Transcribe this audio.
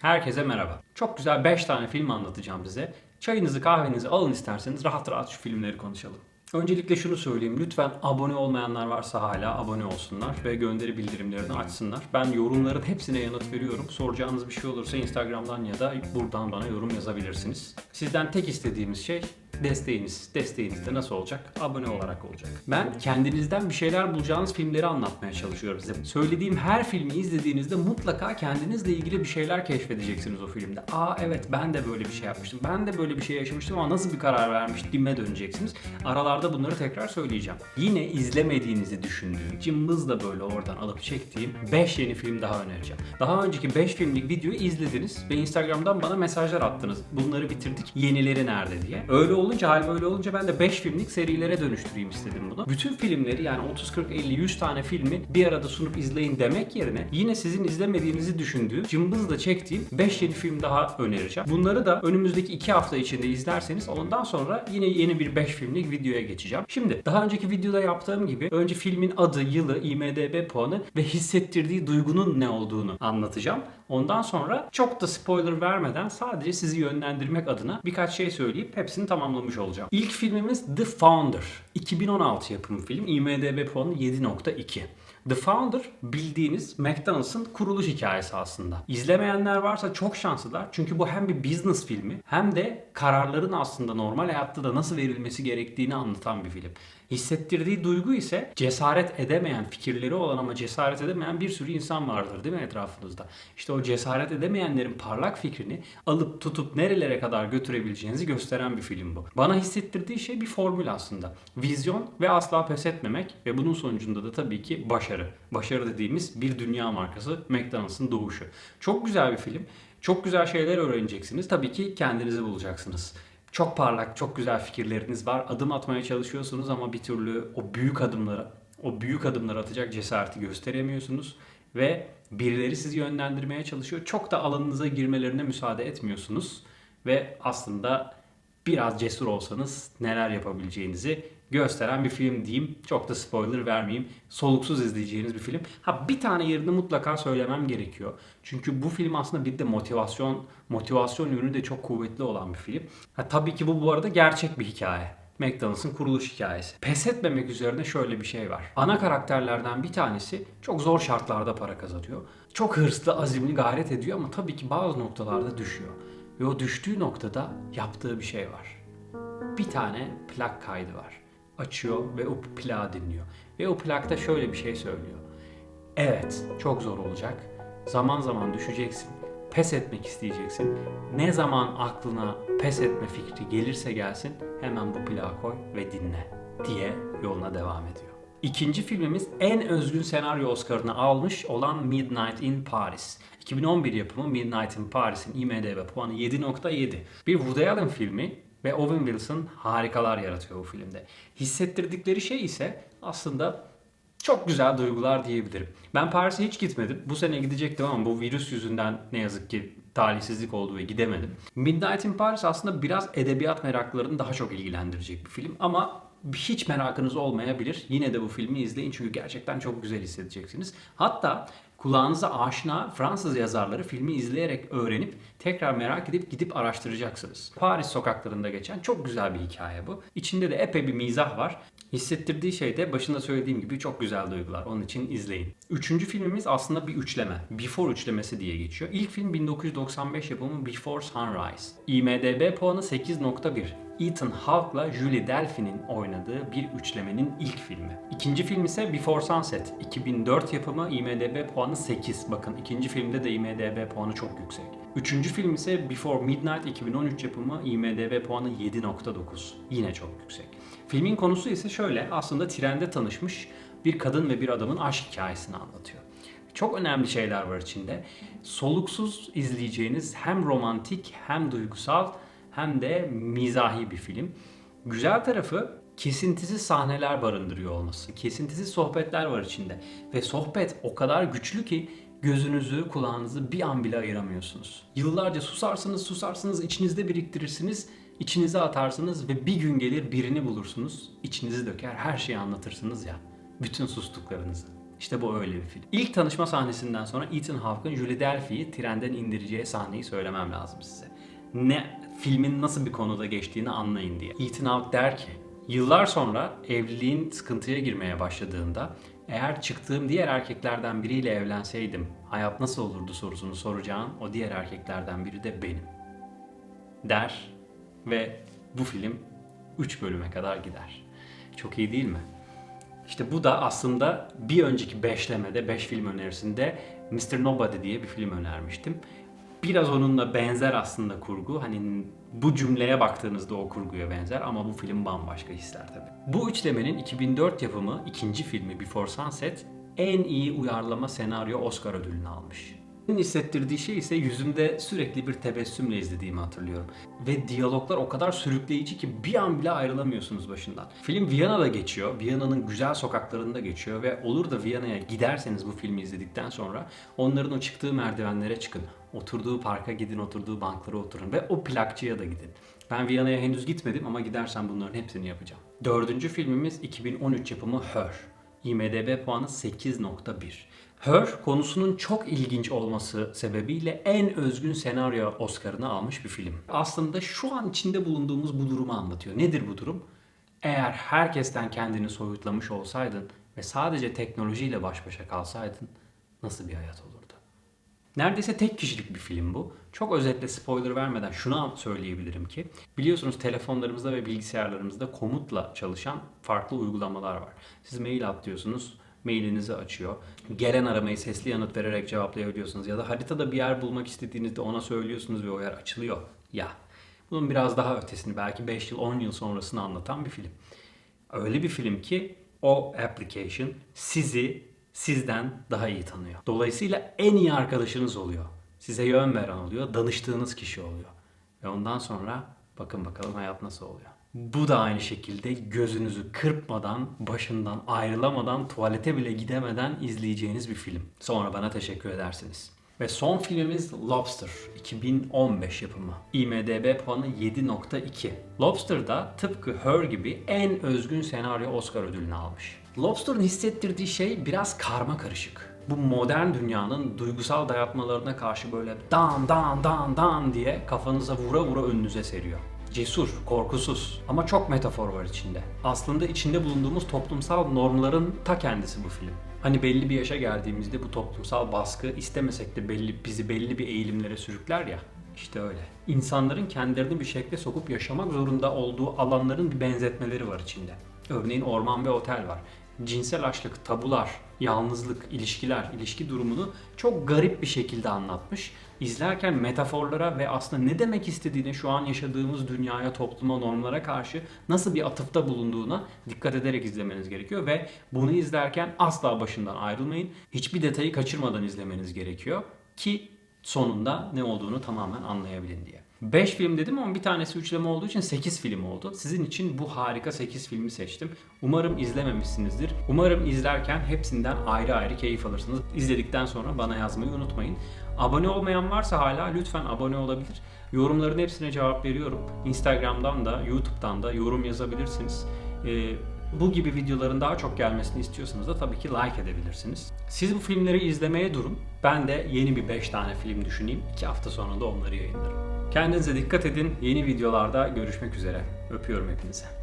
Herkese merhaba. Çok güzel 5 tane film anlatacağım size. Çayınızı kahvenizi alın isterseniz rahat rahat şu filmleri konuşalım. Öncelikle şunu söyleyeyim. Lütfen abone olmayanlar varsa hala abone olsunlar ve gönderi bildirimlerini açsınlar. Ben yorumların hepsine yanıt veriyorum. Soracağınız bir şey olursa Instagram'dan ya da buradan bana yorum yazabilirsiniz. Sizden tek istediğimiz şey desteğiniz. Desteğiniz de nasıl olacak? Abone olarak olacak. Ben kendinizden bir şeyler bulacağınız filmleri anlatmaya çalışıyorum size. Söylediğim her filmi izlediğinizde mutlaka kendinizle ilgili bir şeyler keşfedeceksiniz o filmde. Aa evet ben de böyle bir şey yapmıştım. Ben de böyle bir şey yaşamıştım ama nasıl bir karar vermiştiğime döneceksiniz. Aralarda bunları tekrar söyleyeceğim. Yine izlemediğinizi düşündüğüm, cımbızla böyle oradan alıp çektiğim 5 yeni film daha önereceğim. Daha önceki 5 filmlik videoyu izlediniz ve Instagram'dan bana mesajlar attınız. Bunları bitirdik. Yenileri nerede diye. Öyle olunca hal böyle olunca ben de 5 filmlik serilere dönüştüreyim istedim bunu. Bütün filmleri yani 30 40 50 100 tane filmi bir arada sunup izleyin demek yerine yine sizin izlemediğinizi düşündüğüm cımbızla çektiğim 5 yeni film daha önereceğim. Bunları da önümüzdeki 2 hafta içinde izlerseniz ondan sonra yine yeni bir 5 filmlik videoya geçeceğim. Şimdi daha önceki videoda yaptığım gibi önce filmin adı, yılı, IMDB puanı ve hissettirdiği duygunun ne olduğunu anlatacağım. Ondan sonra çok da spoiler vermeden sadece sizi yönlendirmek adına birkaç şey söyleyip hepsini tamamlamış olacağım. İlk filmimiz The Founder. 2016 yapımı film. IMDB puanı 7.2. The Founder bildiğiniz McDonald's'ın kuruluş hikayesi aslında. İzlemeyenler varsa çok şanslılar. Çünkü bu hem bir business filmi hem de kararların aslında normal hayatta da nasıl verilmesi gerektiğini anlatan bir film. Hissettirdiği duygu ise cesaret edemeyen, fikirleri olan ama cesaret edemeyen bir sürü insan vardır değil mi etrafınızda? İşte o cesaret edemeyenlerin parlak fikrini alıp tutup nerelere kadar götürebileceğinizi gösteren bir film bu. Bana hissettirdiği şey bir formül aslında. Vizyon ve asla pes etmemek ve bunun sonucunda da tabii ki başarı. Başarı dediğimiz bir dünya markası McDonald's'ın doğuşu. Çok güzel bir film. Çok güzel şeyler öğreneceksiniz. Tabii ki kendinizi bulacaksınız. Çok parlak, çok güzel fikirleriniz var. Adım atmaya çalışıyorsunuz ama bir türlü o büyük adımları, o büyük adımları atacak cesareti gösteremiyorsunuz ve birileri sizi yönlendirmeye çalışıyor. Çok da alanınıza girmelerine müsaade etmiyorsunuz ve aslında biraz cesur olsanız neler yapabileceğinizi gösteren bir film diyeyim. Çok da spoiler vermeyeyim. Soluksuz izleyeceğiniz bir film. Ha bir tane yerini mutlaka söylemem gerekiyor. Çünkü bu film aslında bir de motivasyon motivasyon yönü de çok kuvvetli olan bir film. Ha tabii ki bu bu arada gerçek bir hikaye. McDonald's'ın kuruluş hikayesi. Pes etmemek üzerine şöyle bir şey var. Ana karakterlerden bir tanesi çok zor şartlarda para kazanıyor. Çok hırslı, azimli gayret ediyor ama tabii ki bazı noktalarda düşüyor. Ve o düştüğü noktada yaptığı bir şey var bir tane plak kaydı var. Açıyor ve o plağı dinliyor. Ve o plakta şöyle bir şey söylüyor. Evet, çok zor olacak. Zaman zaman düşeceksin. Pes etmek isteyeceksin. Ne zaman aklına pes etme fikri gelirse gelsin hemen bu plağı koy ve dinle diye yoluna devam ediyor. İkinci filmimiz en özgün senaryo Oscar'ını almış olan Midnight in Paris. 2011 yapımı Midnight in Paris'in IMDb puanı 7.7. Bir Woody Allen filmi ve Owen Wilson harikalar yaratıyor bu filmde. Hissettirdikleri şey ise aslında çok güzel duygular diyebilirim. Ben Paris'e hiç gitmedim. Bu sene gidecektim ama bu virüs yüzünden ne yazık ki talihsizlik oldu ve gidemedim. Midnight in Paris aslında biraz edebiyat meraklarını daha çok ilgilendirecek bir film ama hiç merakınız olmayabilir. Yine de bu filmi izleyin çünkü gerçekten çok güzel hissedeceksiniz. Hatta kulağınıza aşina Fransız yazarları filmi izleyerek öğrenip tekrar merak edip gidip araştıracaksınız. Paris sokaklarında geçen çok güzel bir hikaye bu. İçinde de epey bir mizah var. Hissettirdiği şey de başında söylediğim gibi çok güzel duygular. Onun için izleyin. Üçüncü filmimiz aslında bir üçleme. Before üçlemesi diye geçiyor. İlk film 1995 yapımı Before Sunrise. IMDB puanı 8.1. Ethan Hawke'la Julie Delpy'nin oynadığı bir üçlemenin ilk filmi. İkinci film ise Before Sunset. 2004 yapımı IMDB puanı 8. Bakın ikinci filmde de IMDB puanı çok yüksek. Üçüncü film ise Before Midnight 2013 yapımı IMDB puanı 7.9. Yine çok yüksek. Filmin konusu ise şöyle aslında trende tanışmış bir kadın ve bir adamın aşk hikayesini anlatıyor. Çok önemli şeyler var içinde. Soluksuz izleyeceğiniz hem romantik hem duygusal hem de mizahi bir film. Güzel tarafı kesintisiz sahneler barındırıyor olması. Kesintisiz sohbetler var içinde. Ve sohbet o kadar güçlü ki gözünüzü, kulağınızı bir an bile ayıramıyorsunuz. Yıllarca susarsınız, susarsınız, içinizde biriktirirsiniz, içinize atarsınız ve bir gün gelir birini bulursunuz, içinizi döker, her şeyi anlatırsınız ya. Bütün sustuklarınızı. İşte bu öyle bir film. İlk tanışma sahnesinden sonra Ethan Hawke'ın Julie Delpy'yi trenden indireceği sahneyi söylemem lazım size. Ne filmin nasıl bir konuda geçtiğini anlayın diye. Ethan Hawke der ki, yıllar sonra evliliğin sıkıntıya girmeye başladığında eğer çıktığım diğer erkeklerden biriyle evlenseydim hayat nasıl olurdu sorusunu soracağım o diğer erkeklerden biri de benim. Der ve bu film 3 bölüme kadar gider. Çok iyi değil mi? İşte bu da aslında bir önceki beşlemede, 5 film önerisinde Mr. Nobody diye bir film önermiştim. Biraz onunla benzer aslında kurgu. Hani bu cümleye baktığınızda o kurguya benzer ama bu film bambaşka hisler tabii. Bu üçlemenin 2004 yapımı ikinci filmi Before Sunset en iyi uyarlama senaryo Oscar ödülünü almış. Hissettirdiği şey ise yüzümde sürekli bir tebessümle izlediğimi hatırlıyorum. Ve diyaloglar o kadar sürükleyici ki bir an bile ayrılamıyorsunuz başından. Film Viyana'da geçiyor. Viyana'nın güzel sokaklarında geçiyor ve olur da Viyana'ya giderseniz bu filmi izledikten sonra onların o çıktığı merdivenlere çıkın. Oturduğu parka gidin, oturduğu banklara oturun ve o plakçıya da gidin. Ben Viyana'ya henüz gitmedim ama gidersem bunların hepsini yapacağım. Dördüncü filmimiz 2013 yapımı Her. IMDB puanı 8.1. Her konusunun çok ilginç olması sebebiyle en özgün senaryo Oscar'ını almış bir film. Aslında şu an içinde bulunduğumuz bu durumu anlatıyor. Nedir bu durum? Eğer herkesten kendini soyutlamış olsaydın ve sadece teknolojiyle baş başa kalsaydın nasıl bir hayat olurdu? Neredeyse tek kişilik bir film bu. Çok özetle spoiler vermeden şunu söyleyebilirim ki biliyorsunuz telefonlarımızda ve bilgisayarlarımızda komutla çalışan farklı uygulamalar var. Siz mail atlıyorsunuz, mailinizi açıyor. Gelen aramayı sesli yanıt vererek cevaplayabiliyorsunuz ya da haritada bir yer bulmak istediğinizde ona söylüyorsunuz ve o yer açılıyor. Ya bunun biraz daha ötesini belki 5 yıl 10 yıl sonrasını anlatan bir film. Öyle bir film ki o application sizi sizden daha iyi tanıyor. Dolayısıyla en iyi arkadaşınız oluyor. Size yön veren oluyor, danıştığınız kişi oluyor. Ve ondan sonra bakın bakalım hayat nasıl oluyor. Bu da aynı şekilde gözünüzü kırpmadan, başından ayrılamadan, tuvalete bile gidemeden izleyeceğiniz bir film. Sonra bana teşekkür edersiniz. Ve son filmimiz Lobster. 2015 yapımı. IMDB puanı 7.2. Lobster da tıpkı Her gibi en özgün senaryo Oscar ödülünü almış. Lobster'ın hissettirdiği şey biraz karma karışık. Bu modern dünyanın duygusal dayatmalarına karşı böyle dan dan dan dan diye kafanıza vura vura önünüze seriyor. Cesur, korkusuz ama çok metafor var içinde. Aslında içinde bulunduğumuz toplumsal normların ta kendisi bu film. Hani belli bir yaşa geldiğimizde bu toplumsal baskı istemesek de belli bizi belli bir eğilimlere sürükler ya. İşte öyle. İnsanların kendilerini bir şekle sokup yaşamak zorunda olduğu alanların bir benzetmeleri var içinde. Örneğin orman ve otel var cinsel açlık, tabular, yalnızlık, ilişkiler, ilişki durumunu çok garip bir şekilde anlatmış. İzlerken metaforlara ve aslında ne demek istediğini şu an yaşadığımız dünyaya, topluma, normlara karşı nasıl bir atıfta bulunduğuna dikkat ederek izlemeniz gerekiyor ve bunu izlerken asla başından ayrılmayın. Hiçbir detayı kaçırmadan izlemeniz gerekiyor ki sonunda ne olduğunu tamamen anlayabilin diye. 5 film dedim ama bir tanesi üçleme olduğu için 8 film oldu. Sizin için bu harika 8 filmi seçtim. Umarım izlememişsinizdir. Umarım izlerken hepsinden ayrı ayrı keyif alırsınız. İzledikten sonra bana yazmayı unutmayın. Abone olmayan varsa hala lütfen abone olabilir. Yorumların hepsine cevap veriyorum. Instagram'dan da, YouTube'dan da yorum yazabilirsiniz. Ee, bu gibi videoların daha çok gelmesini istiyorsanız da tabii ki like edebilirsiniz. Siz bu filmleri izlemeye durun. Ben de yeni bir 5 tane film düşüneyim. 2 hafta sonra da onları yayınlarım. Kendinize dikkat edin. Yeni videolarda görüşmek üzere. Öpüyorum hepinize.